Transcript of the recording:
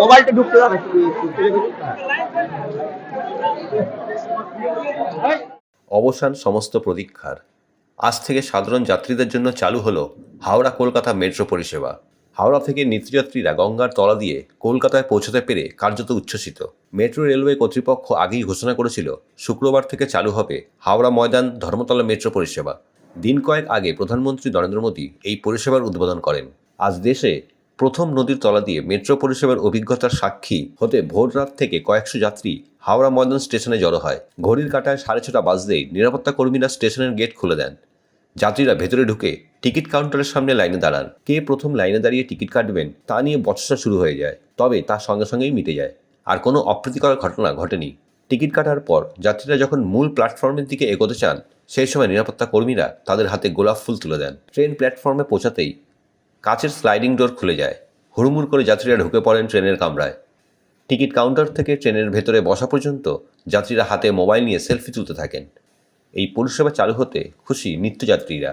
মোবাইলটা ঢুকতে অবসান সমস্ত প্রতীক্ষার। আজ থেকে সাধারণ যাত্রীদের জন্য চালু হলো হাওড়া কলকাতা মেট্রো পরিষেবা। হাওড়া থেকে নিত্যযাত্রীরা গঙ্গার তলা দিয়ে কলকাতায় পৌঁছতে পেরে কার্যত উচ্ছ্বসিত। মেট্রো রেলওয়ে কর্তৃপক্ষ আগেই ঘোষণা করেছিল, শুক্রবার থেকে চালু হবে হাওড়া ময়দান ধর্মতলা মেট্রো পরিষেবা। দিন কয়েক আগে প্রধানমন্ত্রী নরেন্দ্র মোদী এই পরিষেবার উদ্বোধন করেন। আজ দেশে প্রথম নদীর তলা দিয়ে মেট্রো পরিষেবার অভিজ্ঞতার সাক্ষী হতে ভোর রাত থেকে কয়েকশো যাত্রী হাওড়া ময়দান স্টেশনে জড়ো হয়। ঘড়ির কাঁটায় সাড়ে ছটা বাজতেই নিরাপত্তা কর্মীরা স্টেশনের গেট খুলে দেন। যাত্রীরা ভেতরে ঢুকে টিকিট কাউন্টারের সামনে লাইনে দাঁড়ান। কে প্রথম লাইনে দাঁড়িয়ে টিকিট কাটবেন তা নিয়ে বচসা শুরু হয়ে যায়, তবে তার সঙ্গে সঙ্গেই মিটে যায়। আর কোনো অপ্রীতিকর ঘটনা ঘটেনি। টিকিট কাটার পর যাত্রীরা যখন মূল প্ল্যাটফর্মের দিকে এগোতে চান, সেই সময় নিরাপত্তা কর্মীরা তাদের হাতে গোলাপ ফুল তুলে দেন। ট্রেন প্ল্যাটফর্মে পৌঁছাতেই কাচের স্লাইডিং ডোর খুলে যায়। হুড়মুড় করে যাত্রীরা ঢুকে পড়েন ট্রেনের কামরায়। টিকিট কাউন্টার থেকে ট্রেনের ভেতরে বসা পর্যন্ত যাত্রীরা হাতে মোবাইল নিয়ে সেলফি তুলতে থাকেন। এই পরিষেবা চালু হতে খুশি নিত্যযাত্রীরা।